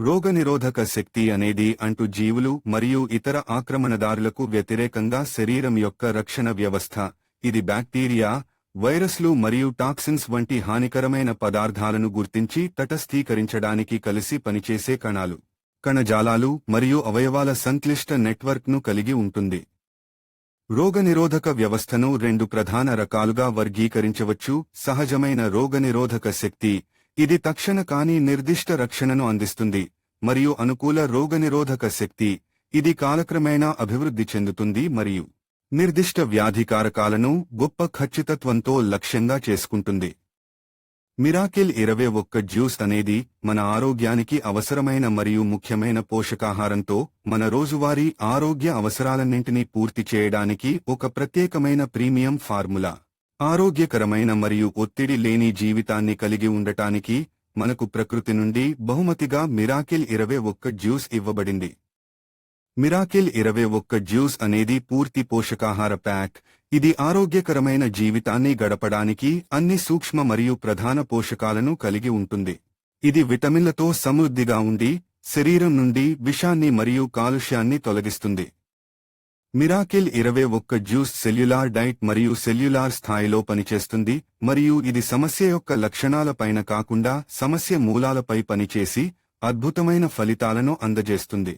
రోగనిరోధక శక్తి అనేది అంటు జీవులు మరియు ఇతర ఆక్రమణదారులకు వ్యతిరేకంగా శరీరం యొక్క రక్షణ వ్యవస్థ. ఇది బ్యాక్టీరియా వైరస్లు మరియు టాక్సిన్స్ వంటి హానికరమైన పదార్థాలను గుర్తించి తటస్థీకరించడానికి కలిసి పనిచేసే కణాలు. కణజాలాలు మరియు అవయవాల సంక్లిష్ట నెట్వర్క్ను కలిగి ఉంటుంది. రోగనిరోధక వ్యవస్థను రెండు ప్రధాన రకాలుగా వర్గీకరించవచ్చు. సహజమైన రోగనిరోధక శక్తి ఇది తక్షణ కాని నిర్దిష్ట రక్షణను అందిస్తుంది మరియు అనుకూల రోగనిరోధక శక్తి ఇది కాలక్రమేణా అభివృద్ధి చెందుతుంది మరియు నిర్దిష్ట వ్యాధికారకాలను గొప్ప ఖచ్చితత్వంతో లక్ష్యంగా చేసుకుంటుంది. మిరాకిల్ ఇరవై ఒక్క జ్యూస్ అనేది మన ఆరోగ్యానికి అవసరమైన మరియు ముఖ్యమైన పోషకాహారంతో మన రోజువారీ ఆరోగ్య అవసరాలన్నింటినీ పూర్తి చేయడానికి ఒక ప్రత్యేకమైన ప్రీమియం ఫార్ములా. ఆరోగ్యకరమైన మరియు ఒత్తిడి లేని జీవితాన్ని కలిగి ఉండటానికి మనకు ప్రకృతి నుండి బహుమతిగా మిరాకిల్ ఇరవై ఒక్క జ్యూస్ ఇవ్వబడింది. మిరాకిల్ ఇరవై ఒక్క జ్యూస్ అనేది పూర్తి పోషకాహార ప్యాక్. ఇది ఆరోగ్యకరమైన జీవితాన్ని గడపడానికి అన్ని సూక్ష్మ మరియు ప్రధాన పోషకాలను కలిగి ఉంటుంది. ఇది విటమిన్లతో సమృద్ధిగా ఉండి శరీరం నుండి విషాన్ని మరియు కాలుష్యాన్ని తొలగిస్తుంది. మిరాకిల్ ఇరవై ఒక్క జ్యూస్ సెల్యులార్ డైట్ మరియు సెల్యులార్ స్థాయిలో పనిచేస్తుంది మరియు ఇది సమస్య యొక్క లక్షణాలపైన కాకుండా సమస్య మూలాలపై పనిచేసి అద్భుతమైన ఫలితాలను అందజేస్తుంది.